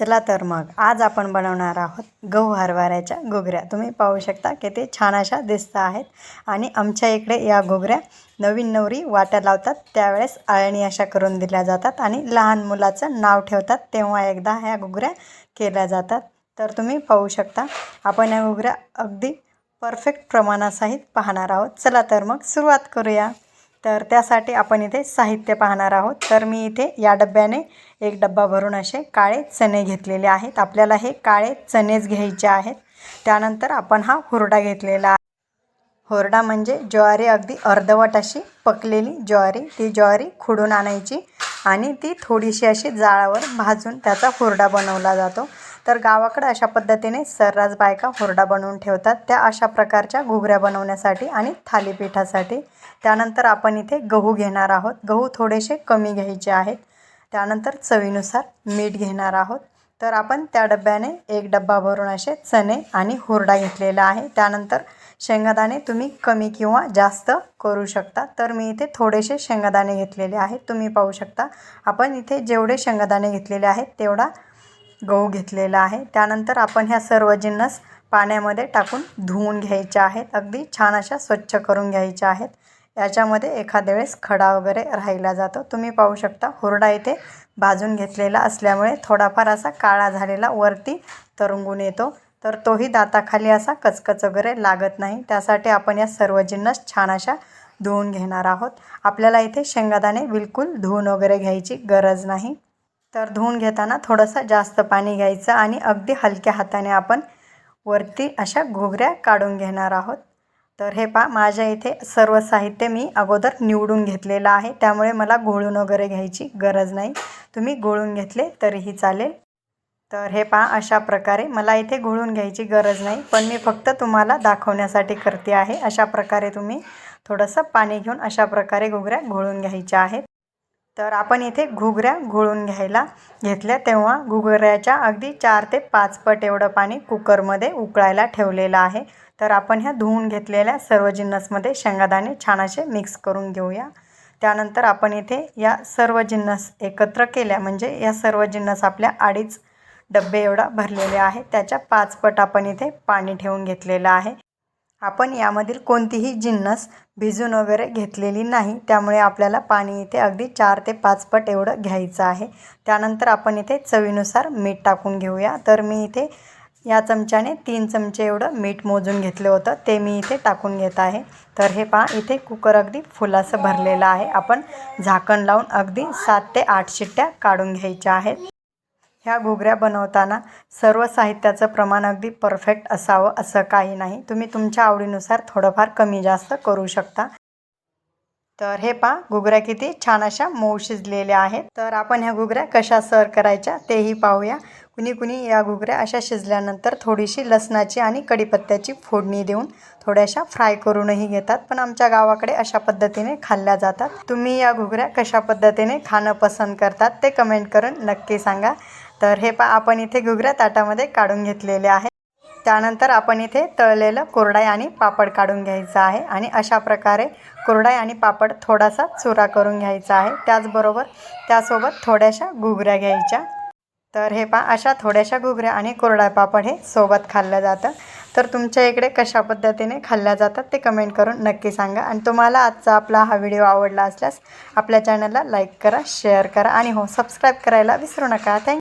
चला तर मग. आज आपण बनवणार आहोत गहू हरभऱ्याच्या घोगऱ्या. तुम्ही पाहू शकता किती छान अशा दिसत आहेत. आणि आमच्या इकडे या घोगऱ्या नवीन नवरी वाट्या लावतात. त्यावेळेस आळणी अशा करून दिल्या जातात आणि लहान मुलाचं नाव ठेवतात. तेव्हा एकदा ह्या घुगऱ्या केल्या जातात. तर तुम्ही पाहू शकता आपण या घोगऱ्या अगदी परफेक्ट प्रमाणासहित पाहणार आहोत. चला तर मग सुरुवात करूया. तर त्यासाठी आपण इथे साहित्य पाहणार आहोत. तर मी इथे या डब्याने एक डब्बा भरून असे काळे चणे घेतलेले आहेत. आपल्याला हे काळे चणेच घ्यायचे आहेत. त्यानंतर आपण हा हुरडा घेतलेला आहे. हुरडा म्हणजे ज्वारी अगदी अर्धवट अशी पकलेली ज्वारी. ती ज्वारी खुडून आणायची आणि ती थोडीशी अशी जाळावर भाजून त्याचा हुरडा बनवला जातो. तर गावाकडं अशा पद्धतीने सर्रास बायका हुरडा बनवून ठेवतात. त्या अशा प्रकारच्या घुगऱ्या बनवण्यासाठी आणि थालीपीठासाठी. त्यानंतर आपण इथे गहू घेणार आहोत. गहू थोडेसे कमी घ्यायचे आहेत. त्यानंतर चवीनुसार मीठ घेणार आहोत. तर आपण त्या डब्याने एक डब्बा भरून असे चणे आणि हुरडा घेतलेला आहे. त्यानंतर शेंगादाणे तुम्ही कमी किंवा जास्त करू शकता. तर मी इथे थोडेसे शेंगादाणे घेतलेले आहेत. तुम्ही पाहू शकता. आपण इथे जेवढे शेंगादाणे घेतलेले आहेत तेवढा गहू घेतलेला आहे. त्यानंतर आपण ह्या सर्व जिन्नस पाण्यामध्ये टाकून धुवून घ्यायच्या आहेत. अगदी छान अशा स्वच्छ करून घ्यायच्या आहेत. याच्यामध्ये एखाद्या वेळेस खडा वगैरे राहिला जातो. तुम्ही पाहू शकता हुरडा इथे भाजून घेतलेला असल्यामुळे थोडाफार असा काळा झालेला वरती तरंगून येतो. तर तोही दाताखाली असा कचकच वगैरे लागत नाही. त्यासाठी आपण या सर्व जिन्नस छान अशा धुवून घेणार आहोत. आपल्याला इथे शेंगादाणे बिलकुल धुवून वगैरे घ्यायची गरज नाही. तर धुवून घेताना थोडंसं जास्त पाणी घ्यायचं आणि अगदी हलक्या हाताने आपण वरती अशा घोगऱ्या काढून घेणार आहोत. तर हे पहा माझ्या इथे सर्व साहित्य मी अगोदर निवडून घेतलेलं आहे. त्यामुळे मला घोळून वगैरे घ्यायची गरज नाही. तुम्ही घोळून घेतले तरीही चालेल. तर हे पहा अशा प्रकारे मला इथे घोळून घ्यायची गरज नाही. पण मी फक्त तुम्हाला दाखवण्यासाठी करते आहे. अशा प्रकारे तुम्ही थोडंसं पाणी घेऊन अशा प्रकारे घोगऱ्या घोळून घ्यायच्या आहेत. तर आपण इथे घुगऱ्या घोळून घ्यायला घेतल्या. तेव्हा घुगऱ्याच्या अगदी चार ते पाच पट एवढं पाणी कुकरमध्ये उकळायला ठेवलेलं आहे. तर आपण ह्या धुवून घेतलेल्या सर्व जिन्नसमध्ये शेंगादाणे छान असे मिक्स करून घेऊया. त्यानंतर आपण इथे या सर्व जिन्नस एकत्र केल्या. म्हणजे या सर्व जिन्नस आपल्या अडीच डबे एवढा भरलेले आहे. त्याच्या पाच पट आपण इथे पाणी ठेवून घेतलेलं आहे. आपण यामधील कोणतीही जिन्नस भिजून वगैरे घेतलेली नाही. त्यामुळे आपल्याला पाणी इथे अगदी चार ते पाच पट एवढं घ्यायचं आहे. त्यानंतर आपण इथे चवीनुसार मीठ टाकून घेऊया. तर मी इथे या चमच्याने तीन चमचे एवढं मीठ मोजून घेतलं होतं. ते मी इथे टाकून घेत आहे. तर हे पहा इथे कुकर अगदी फुलासं भरलेलं आहे. आपण झाकण लावून अगदी सात ते आठ शिट्ट्या काढून घ्यायच्या आहेत. ह्या घुगऱ्या बनवताना सर्व साहित्याचं प्रमाण अगदी परफेक्ट असावं असं काही नाही. तुम्ही तुमच्या आवडीनुसार थोडंफार कमी जास्त करू शकता. तर हे पहा घुगऱ्या किती छान अशा मऊ शिजलेल्या आहेत. तर आपण ह्या घुगऱ्या कशा सर करायच्या तेही पाहूया. कुणी कुणी या घुगऱ्या अशा शिजल्यानंतर थोडीशी लसणाची आणि कढीपत्त्याची फोडणी देऊन थोड्याशा फ्राय करूनही घेतात. पण आमच्या गावाकडे अशा पद्धतीने खाल्ल्या जातात. तुम्ही या घुगऱ्या कशा पद्धतीने खाणं पसंत करतात ते कमेंट करून नक्की सांगा. तर हे पा आपण इथे घुगऱ्या ताटामध्ये काढून घेतलेले आहे त्यानंतर आपण इथे तळलेलं कोरडाई आणि पापड काढून घ्यायचं आहे आणि अशा प्रकारे कोरडाई आणि पापड थोडासा चुरा करून घ्यायचा आहे. त्याचबरोबर त्यासोबत थोड्याशा घुगऱ्या घ्यायच्या. तर हे पा अशा थोड्याशा घुगऱ्या आणि कोरडा पापड हे सोबत खाल्लं जातं. तर तुमच्या इकडे कशा पद्धतीने खाल्ल्या जातात ते कमेंट करून नक्की सांगा. आणि तुम्हाला आजचा आपला हा व्हिडिओ आवडला असल्यास आपल्या चॅनलला लाईक करा शेअर करा आणि हो सबस्क्राईब करायला विसरू नका. थँक